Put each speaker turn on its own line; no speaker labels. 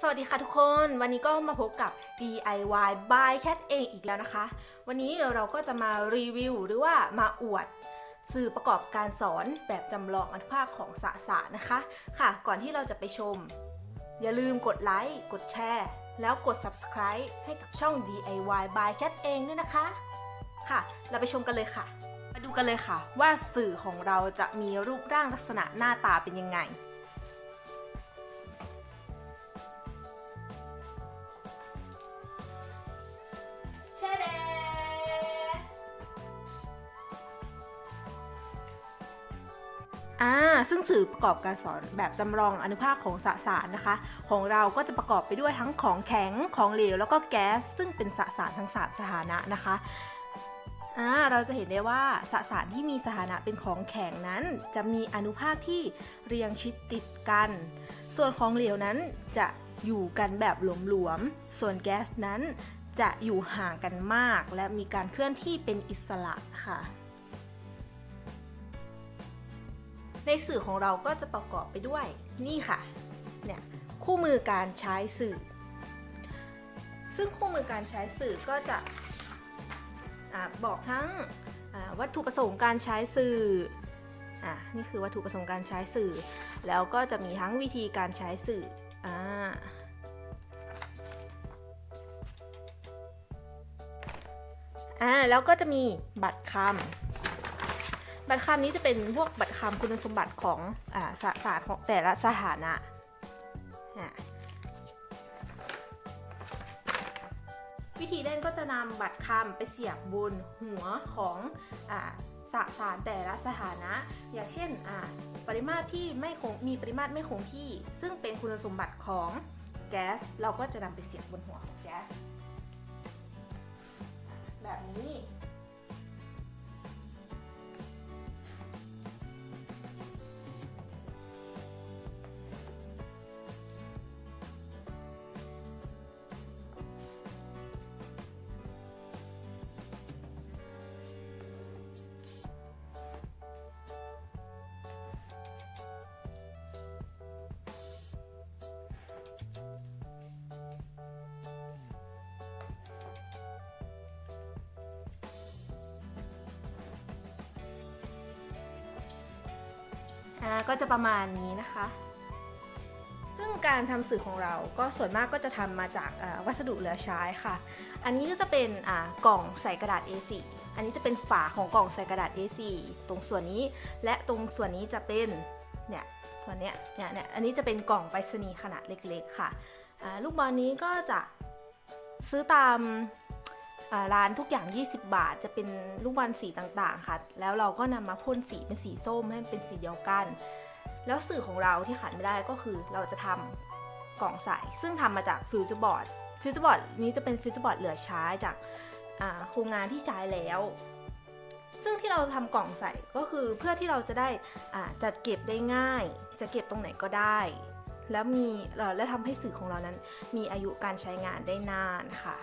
สวัสดีค่ะทุกคน วันนี้ก็มาพบกับ DIY by Cat เองอีกแล้วนะคะ วันนี้เราก็จะมารีวิวหรือว่ามาอวดสื่อประกอบการสอนแบบจำลองอนุภาคของสสารนะคะ ค่ะ ก่อนที่เราจะไปชม อย่าลืมกดไลค์กดแชร์ แล้วกด subscribe ให้กับช่อง DIY by Cat เองด้วยนะคะ ค่ะ เราไปชมกันเลยค่ะ มาดูกันเลยค่ะ ว่าสื่อของเราจะมีรูปร่างลักษณะหน้าตาเป็นยังไง อ่าซึ่งสื่อประกอบการสอนแบบจำลองอนุภาคของสสารนะคะ ของเราก็จะประกอบไปด้วยทั้งของแข็งของเหลวแล้วก็แก๊ส ซึ่งเป็นสสารทั้งสามสถานะนะคะอ่าเราจะเห็นได้ว่าสสารที่มีสถานะเป็นของแข็งนั้น จะมีอนุภาคที่เรียงชิดติดกัน ส่วนของเหลวนั้นจะอยู่กันแบบหลวมๆส่วนแก๊สนั้นจะอยู่ห่างกันมาก และมีการเคลื่อนที่เป็นอิสระค่ะ ในสื่อของเราก็จะประกอบไปด้วยนี่ค่ะเนี่ยคู่มือการใช้สื่อ ซึ่งคู่มือการใช้สื่อก็จะอบอกทั้งวัตถุประสงค์การใช้สื่ออะนี่คือวัตถุประสงค์การใช้สื่อ แล้วก็จะมีทั้งวิธีการใช้สื่อออ่าแล้วก็จะมีบัตรคำ บัตรคำนี้จะเป็นพวกบัตรคำคุณสมบัติของอ่าสสารของแต่ละสถานะวิธีเล่นก็จะนำบัตรคำไปเสียบบนหัวของอ่าสสารแต่ละสถานะ อย่างเช่นปริมาตรที่ไม่คงมีปริมาตรไม่คงที่ ซึ่งเป็นคุณสมบัติของแก๊ส เราก็จะนำไปเสียบบนหัวของแก๊ส อ่าก็จะประมาณนี้นะคะ ซึ่งการทำสื่อของเราก็ส่วนมากก็จะทำมาจากวัสดุเหลือใช้ค่ะ อันนี้ก็จะเป็นกล่องใส่กระดาษ A4 อันนี้จะเป็นฝาของกล่องใส่กระดาษ A4 ตรงส่วนนี้ และตรงส่วนนี้จะเป็นเนี่ยส่วนเนี้ยเนี่ยเนี่ยอันนี้จะเป็นกล่องไปรษณีย์ขนาดเล็กๆค่ะลูกบอลนี้ก็จะซื้อตาม ร้านทุกอย่าง 20 บาท จะเป็นลูกบอลสีต่างๆ ค่ะ แล้วเราก็นำมาพ่นสีเป็นสีส้มให้มันเป็นสีเดียวกัน แล้วสื่อของเราที่ขาดไม่ได้ก็คือเราจะทำกล่องใส ซึ่งทำมาจากฟิวเจอร์บอร์ด ฟิวเจอร์บอร์ดนี้จะเป็นฟิวเจอร์บอร์ดเหลือใช้จากโครงงานที่ใช้แล้ว ซึ่งที่เราทำกล่องใส่ก็คือเพื่อที่เราจะได้จัดเก็บได้ง่าย จะเก็บตรงไหนก็ได้ แล้วมีและทำให้สื่อของเรานั้นมีอายุการใช้งานได้นานค่ะ